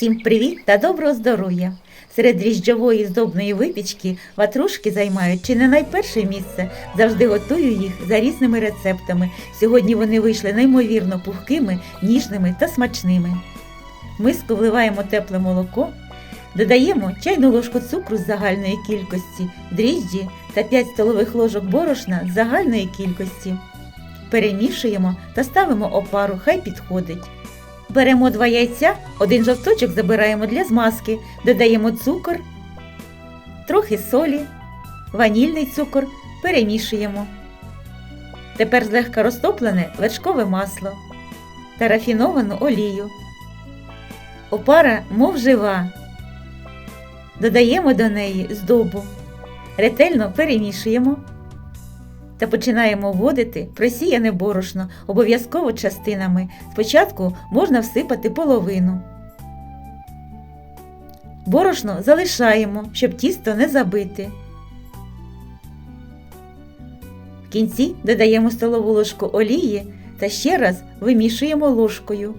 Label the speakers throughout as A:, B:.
A: Всім привіт та доброго здоров'я! Серед дріжджової здобної випічки ватрушки займають чи не найперше місце. Завжди готую їх за різними рецептами. Сьогодні вони вийшли неймовірно пухкими, ніжними та смачними. В миску вливаємо тепле молоко, додаємо чайну ложку цукру з загальної кількості, дріжджі та 5 столових ложок борошна з загальної кількості. Перемішуємо та ставимо опару, хай підходить. Беремо два яйця, один жовточок забираємо для змазки, додаємо цукор, трохи солі, ванільний цукор, перемішуємо. Тепер злегка розтоплене вершкове масло та рафіновану олію. Опара, мов жива. Додаємо до неї здобу. Ретельно перемішуємо та починаємо вводити просіяне борошно обов'язково частинами. Спочатку можна всипати половину. Борошно залишаємо, щоб тісто не забити. В кінці додаємо столову ложку олії та ще раз вимішуємо ложкою.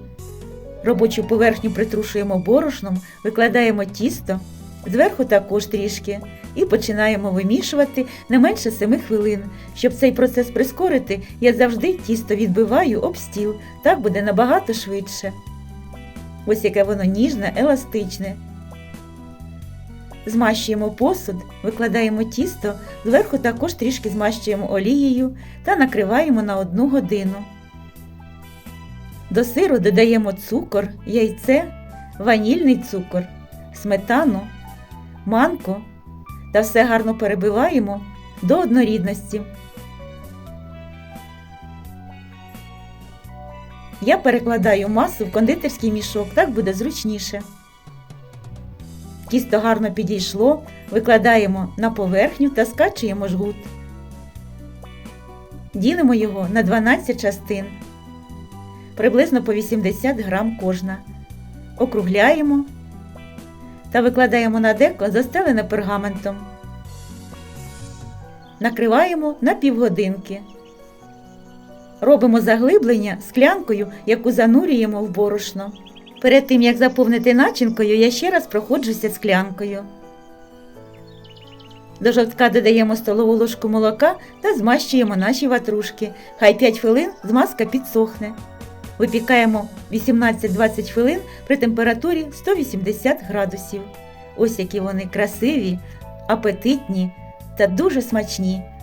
A: Робочу поверхню притрушуємо борошном, викладаємо тісто, зверху також трішки і починаємо вимішувати не менше 7 хвилин. Щоб цей процес прискорити, я завжди тісто відбиваю об стіл, так буде набагато швидше. Ось яке воно ніжне, еластичне. Змащуємо посуд, викладаємо тісто, зверху також трішки змащуємо олією та накриваємо на одну годину. До сиру додаємо цукор, яйце, ванільний цукор, сметану, манку та все гарно перебиваємо до однорідності. Я перекладаю масу в кондитерський мішок, так буде зручніше. Тісто гарно підійшло, викладаємо на поверхню та скачуємо жгут. Ділимо його на 12 частин, приблизно по 80 грам кожна. Округляємо та викладаємо на деко застелене пергаментом. Накриваємо на півгодинки. Робимо заглиблення склянкою, яку занурюємо в борошно. Перед тим як заповнити начинкою, я ще раз проходжуся склянкою. До жовтка додаємо столову ложку молока та змащуємо наші ватрушки. Хай 5 хвилин змазка підсохне. Випікаємо 18-20 хвилин при температурі 180 градусів. Ось які вони красиві, апетитні та дуже смачні.